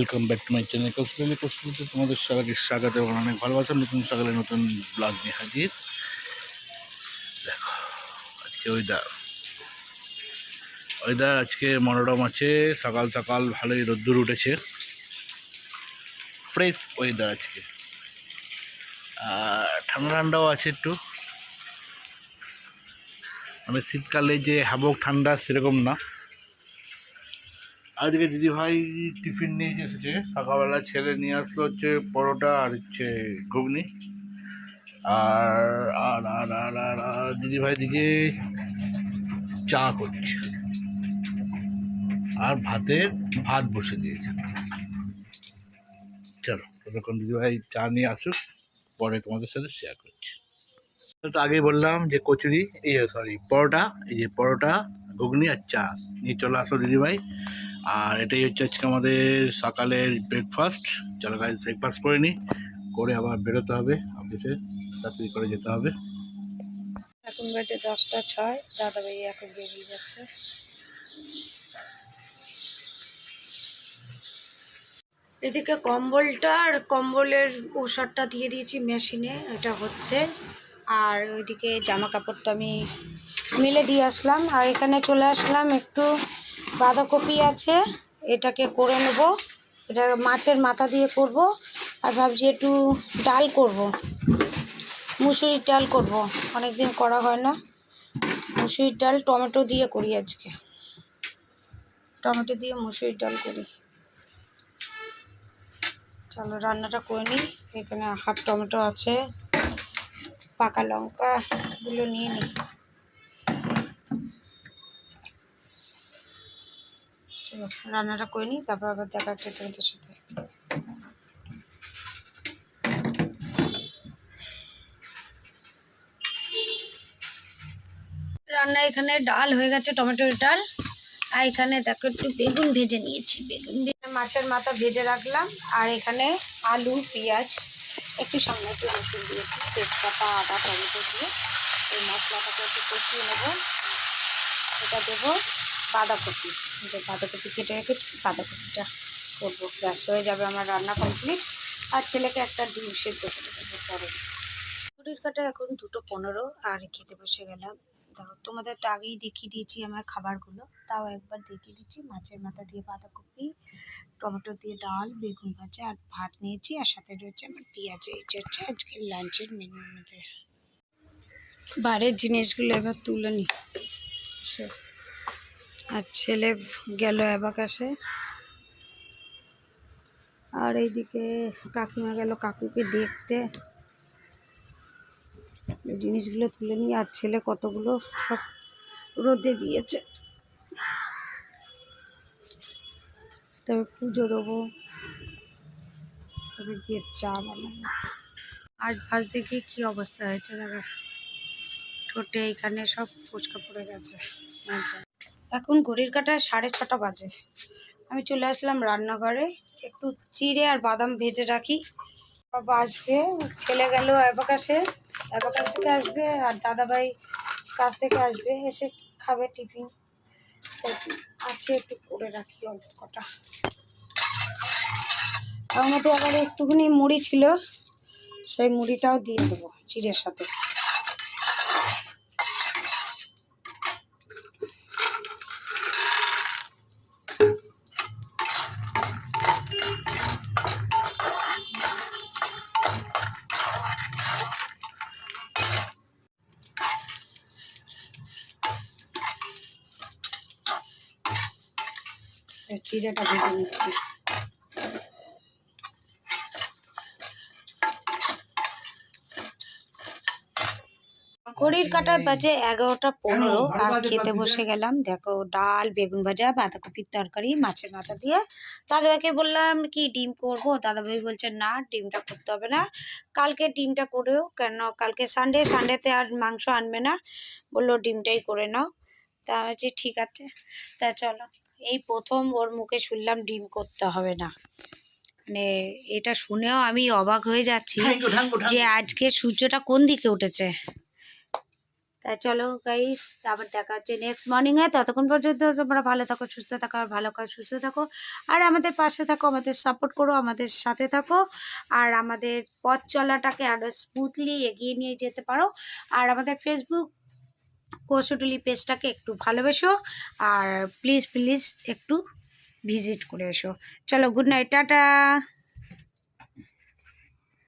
Welcome back to my channel Koushali কৌশলীতে তোমাদের সবাইকে স্বাগত এবং অনেক ভালোবাসা। নতুন সকালে নতুন ব্লগ নিয়ে হাজির। দেখো, আজকে ওয়েদার ওয়েদার আজকে মনোরম আছে। সকাল সকাল ভালোই রোদ্দুর উঠেছে। ফ্রেশ ওয়েদার আজকে। আর ঠান্ডা ঠান্ডাও আছে একটু। মানে শীতকালে যে হাবক ঠান্ডা সেরকম না। আজকে দিদি ভাই টিফিন নিয়ে এসেছে। সকালবেলা ছেলে নিয়ে আসলো হচ্ছে পরোটা আর হচ্ছে ঘুগনি। আর আর আর আর আর আর দিদি ভাই দিকে চা করছে। আর ভাতে ভাত বসে দিয়েছে। চলো, ততক্ষণ দিদিভাই চা নিয়ে আসুক, পরে তোমাদের সাথে শেয়ার করছি। তো আগেই বললাম যে কচুরি, এই সরি পরোটা, এই যে পরোটা, ঘুগনি আর চা নিয়ে চলে আসলো দিদিভাই। আর এটাই হচ্ছে আজকে আমাদের সকালের ব্রেকফাস্ট চলো গাছ ব্রেকফাস্ট করে নিই করে আবার বেরোতে হবে অফিসে তাড়াতাড়ি করে যেতে হবে। এখন বেটে দশটা ছয়। দাদা ভাই এখন বেরিয়ে যাচ্ছে। এদিকে কম্বলটা আর কম্বলের ওষারটা দিয়ে দিয়েছি মেশিনে, এটা হচ্ছে। আর ওইদিকে জামা কাপড়টা আমি মিলে দিয়ে আসলাম। আর এখানে চলে আসলাম একটু বাঁধাকপি আছে, এটাকে করে নেব। এটা মাছের মাথা দিয়ে করব, আর ভাবছি একটু ডাল করব। মুসুরির ডাল করব অনেক দিন করা হয় না। মুসুরির ডাল, টমেটো দিয়ে করি আজকে। টমেটো দিয়ে মুসুরির ডাল করি। চলো, রান্নাটা করে নিই। এখানে হাফ টমেটো আছে, পাকা লঙ্কাগুলো নিয়ে নিই। চলো রান্নাটা করে নিই, তারপর আবার দেখা হচ্ছে তোমাদের সাথে। রান্না এখানে ডাল হয়ে গেছে, টমেটোর ডাল। আর এখানে দেখো একটু বেগুন ভেজে নিয়েছি, বেগুন ভেজে মাছের মাথা ভেজে রাখলাম। আর এখানে আলু, পেঁয়াজ, একটু সামনে একটু রসুন দিয়েছি, তেজপাতা, আদা, টমেটো দিয়ে। এই মশলাটাকে একটু কষিয়ে নেব। এটা দেবো বাঁধাকপি। যে বাঁধাকপি কেটে রেখেছি, বাঁধাকপিটা করব। ব্যাস, হয়ে যাবে আমার রান্না কমপ্লিট আর ছেলেকে একটা ডিম সেদ্ধ করে দেবো পরে। ঘড়ির কাটা এখন দুটো পনেরো, আর খেতে বসে গেলাম। দেখো, তোমাদের তো আগেই দেখিয়ে দিয়েছি আমার খাবারগুলো। তাও একবার দেখিয়ে দিচ্ছি। মাছের মাথা দিয়ে বাঁধাকপি, টমেটো দিয়ে ডাল, বেগুন ভাজা, আর ভাত নিয়েছি। আর সাথে রয়েছে আমার পেঁয়াজ। এই যে হচ্ছে আজকের লাঞ্চের মেনু আমাদের। বাইরের জিনিসগুলো এবার তুলে নিই আর ছেলে গেল অ্যাবাকাশে আর এইদিকে কাকিমা গেল কাকুকে দেখতে। জিনিসগুলো তুলে নিয়ে, আর ছেলে কতগুলো সব রোদে দিয়েছে। তবে পুজো দেবো। তবে গিয়ে চা বানাবো। আজ ভাজতে গিয়ে কী অবস্থা হয়েছে, দাদা। ঠোঁটে এখানে সব ফুচকা পড়ে গেছে। এখন ঘড়ির কাটায় সাড়ে ছটা বাজে। আমি চলে আসলাম রান্নাঘরে। একটু চিড়ে আর বাদাম ভেজে রাখি। বাবা আসবে, ছেলে গেল অ্যাবাকাশে অ্যাবাকাশ থেকে আসবে আর দাদাভাই কাছ থেকে আসবে। এসে খাবে টিফিন। আছে একটু করে রাখি অল্প কটা। তার মধ্যে আবার একটুখানি মুড়ি ছিল, সেই মুড়িটাও দিয়ে দেবো চিড়ের সাথে। চিড়েটা ভেজে নিচ্ছি। ঘড়ির কাটায় বাজে এগারোটা পনেরো আর খেতে বসে গেলাম দেখো ডাল বেগুন ভাজা বাঁধাকপির তরকারি মাছের মাথা দিয়ে। দাদাভাইকে বললাম কি ডিম করব? দাদাভাই বলছে না ডিমটা করতে হবে না। কালকে ডিমটা করেও কেন কালকে সানডে সানডেতে আর মাংস আনবে না। বলল ডিমটাই করে নাও। তা বলছি ঠিক আছে তা চলো। এই প্রথম ওর মুখে শুনলাম ডিম করতে হবে না। মানে এটা শুনেও আমি অবাক হয়ে যাচ্ছি যে আজকে সূর্যটা কোন দিকে উঠেছে। তা চলো গাইস আবার দেখা হচ্ছে নেক্সট মর্নিংয়ে ততক্ষণ পর্যন্ত তোমরা ভালো থাকো সুস্থ থাকো আর ভালো কাজ সুস্থ থাকো। আর আমাদের পাশে থাকো আমাদের সাপোর্ট করো আমাদের সাথে থাকো। আর আমাদের পথ চলাটাকে আরও স্মুথলি এগিয়ে নিয়ে যেতে পারো। আর আমাদের ফেসবুক কৌশটুলি পেজটাকে একটু ভালোবেসো আর প্লিজ প্লিজ একটু ভিজিট করে এসো। চলো গুড নাইট টাটা।